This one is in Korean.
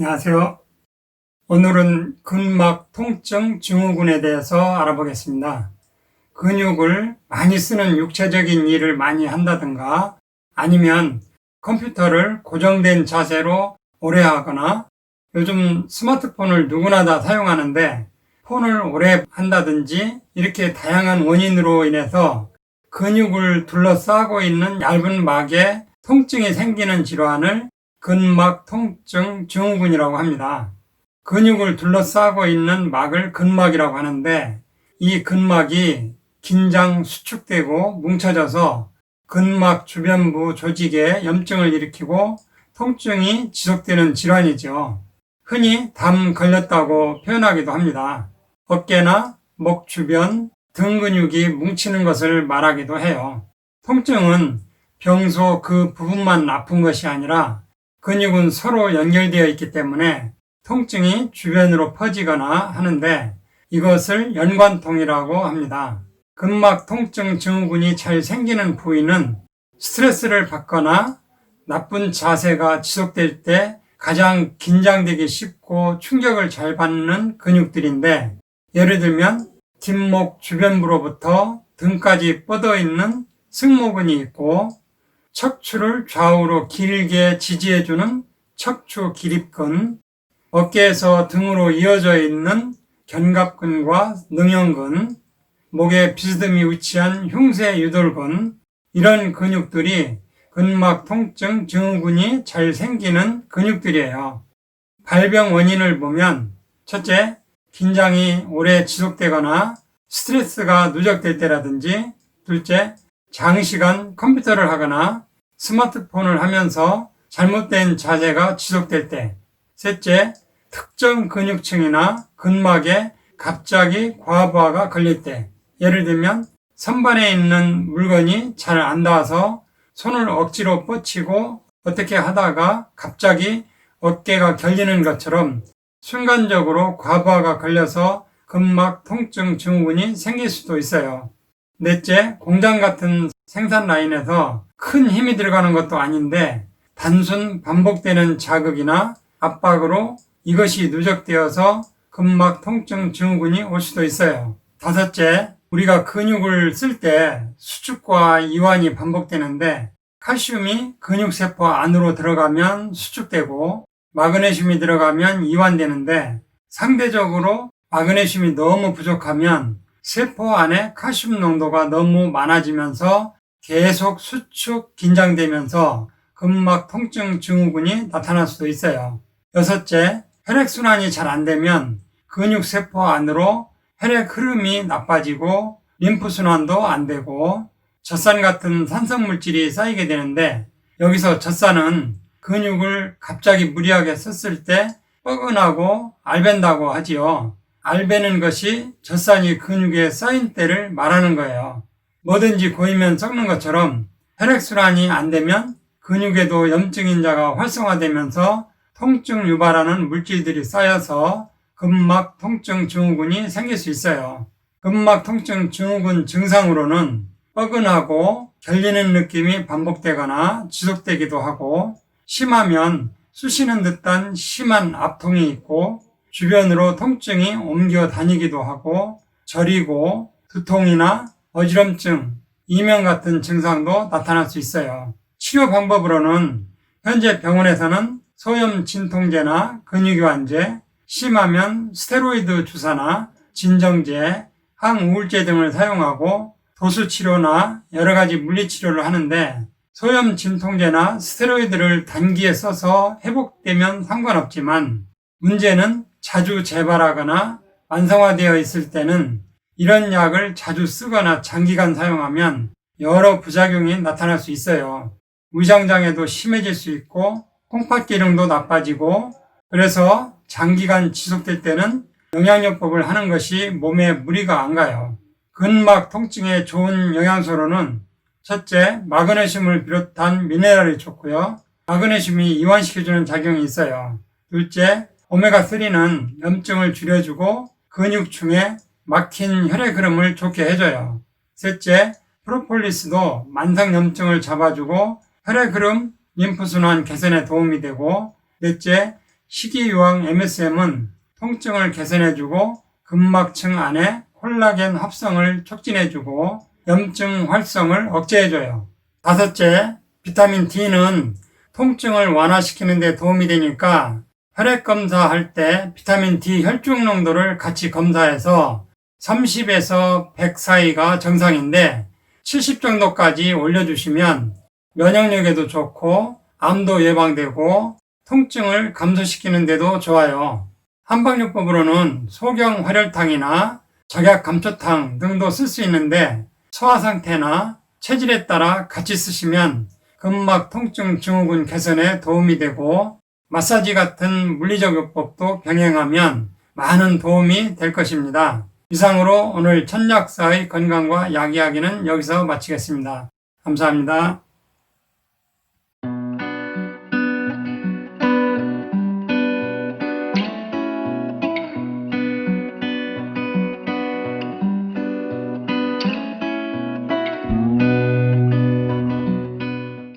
안녕하세요. 오늘은 근막 통증 증후군에 대해서 알아보겠습니다. 근육을 많이 쓰는 육체적인 일을 많이 한다든가 아니면 컴퓨터를 고정된 자세로 오래 하거나 요즘 스마트폰을 누구나 다 사용하는데 폰을 오래 한다든지 이렇게 다양한 원인으로 인해서 근육을 둘러싸고 있는 얇은 막에 통증이 생기는 질환을 근막 통증 증후군이라고 합니다. 근육을 둘러싸고 있는 막을 근막이라고 하는데 이 근막이 긴장 수축되고 뭉쳐져서 근막 주변부 조직에 염증을 일으키고 통증이 지속되는 질환이죠. 흔히 담 걸렸다고 표현하기도 합니다. 어깨나 목 주변 등 근육이 뭉치는 것을 말하기도 해요. 통증은 병소 그 부분만 아픈 것이 아니라 근육은 서로 연결되어 있기 때문에 통증이 주변으로 퍼지거나 하는데 이것을 연관통이라고 합니다. 근막 통증 증후군이 잘 생기는 부위는 스트레스를 받거나 나쁜 자세가 지속될 때 가장 긴장되기 쉽고 충격을 잘 받는 근육들인데 예를 들면 뒷목 주변부로부터 등까지 뻗어 있는 승모근이 있고 척추를 좌우로 길게 지지해주는 척추 기립근, 어깨에서 등으로 이어져 있는 견갑근과 능형근, 목에 비스듬히 위치한 흉쇄 유돌근, 이런 근육들이 근막 통증 증후군이 잘 생기는 근육들이에요. 발병 원인을 보면 첫째, 긴장이 오래 지속되거나 스트레스가 누적될 때라든지 둘째, 장시간 컴퓨터를 하거나 스마트폰을 하면서 잘못된 자세가 지속될 때 셋째, 특정 근육층이나 근막에 갑자기 과부하가 걸릴 때 예를 들면 선반에 있는 물건이 잘 안 닿아서 손을 억지로 뻗치고 어떻게 하다가 갑자기 어깨가 결리는 것처럼 순간적으로 과부하가 걸려서 근막 통증 증후군이 생길 수도 있어요. 넷째, 공장 같은 생산 라인에서 큰 힘이 들어가는 것도 아닌데 단순 반복되는 자극이나 압박으로 이것이 누적되어서 근막 통증 증후군이 올 수도 있어요. 다섯째, 우리가 근육을 쓸 때 수축과 이완이 반복되는데 칼슘이 근육세포 안으로 들어가면 수축되고 마그네슘이 들어가면 이완되는데 상대적으로 마그네슘이 너무 부족하면 세포 안에 칼슘 농도가 너무 많아지면서 계속 수축 긴장되면서 근막 통증 증후군이 나타날 수도 있어요. 여섯째, 혈액순환이 잘 안 되면 근육 세포 안으로 혈액 흐름이 나빠지고 림프순환도 안 되고 젖산 같은 산성 물질이 쌓이게 되는데 여기서 젖산은 근육을 갑자기 무리하게 썼을 때 뻐근하고 알벤다고 하지요. 알베는 것이 젖산이 근육에 쌓인 때를 말하는 거예요. 뭐든지 고이면 썩는 것처럼 혈액순환이 안 되면 근육에도 염증 인자가 활성화되면서 통증 유발하는 물질들이 쌓여서 근막 통증 증후군이 생길 수 있어요. 근막 통증 증후군 증상으로는 뻐근하고 결리는 느낌이 반복되거나 지속되기도 하고 심하면 쑤시는 듯한 심한 압통이 있고 주변으로 통증이 옮겨 다니기도 하고 저리고 두통이나 어지럼증, 이명 같은 증상도 나타날 수 있어요. 치료 방법으로는 현재 병원에서는 소염 진통제나 근육이완제, 심하면 스테로이드 주사나 진정제, 항우울제 등을 사용하고 도수 치료나 여러 가지 물리 치료를 하는데 소염 진통제나 스테로이드를 단기에 써서 회복되면 상관없지만 문제는 자주 재발하거나 완성화되어 있을 때는 이런 약을 자주 쓰거나 장기간 사용하면 여러 부작용이 나타날 수 있어요. 위장장애도 심해질 수 있고 콩팥 기능도 나빠지고 그래서 장기간 지속될 때는 영양요법을 하는 것이 몸에 무리가 안 가요. 근막 통증에 좋은 영양소로는 첫째, 마그네슘을 비롯한 미네랄이 좋고요. 마그네슘이 이완시켜주는 작용이 있어요. 둘째, 오메가3는 염증을 줄여주고 근육층에 막힌 혈액 흐름을 좋게 해줘요. 셋째, 프로폴리스도 만성 염증을 잡아주고 혈액 흐름, 림프순환 개선에 도움이 되고 넷째, 식이유황 MSM은 통증을 개선해주고 근막층 안에 콜라겐 합성을 촉진해주고 염증 활성을 억제해줘요. 다섯째, 비타민 D는 통증을 완화시키는 데 도움이 되니까 혈액 검사할 때 비타민 D 혈중 농도를 같이 검사해서 30에서 100 사이가 정상인데 70 정도까지 올려주시면 면역력에도 좋고 암도 예방되고 통증을 감소시키는 데도 좋아요. 한방요법으로는 소경 활혈탕이나 적약 감초탕 등도 쓸 수 있는데 소화 상태나 체질에 따라 같이 쓰시면 근막 통증 증후군 개선에 도움이 되고 마사지 같은 물리적 요법도 병행하면 많은 도움이 될 것입니다. 이상으로 오늘 천약사의 건강과 약 이야기는 여기서 마치겠습니다. 감사합니다.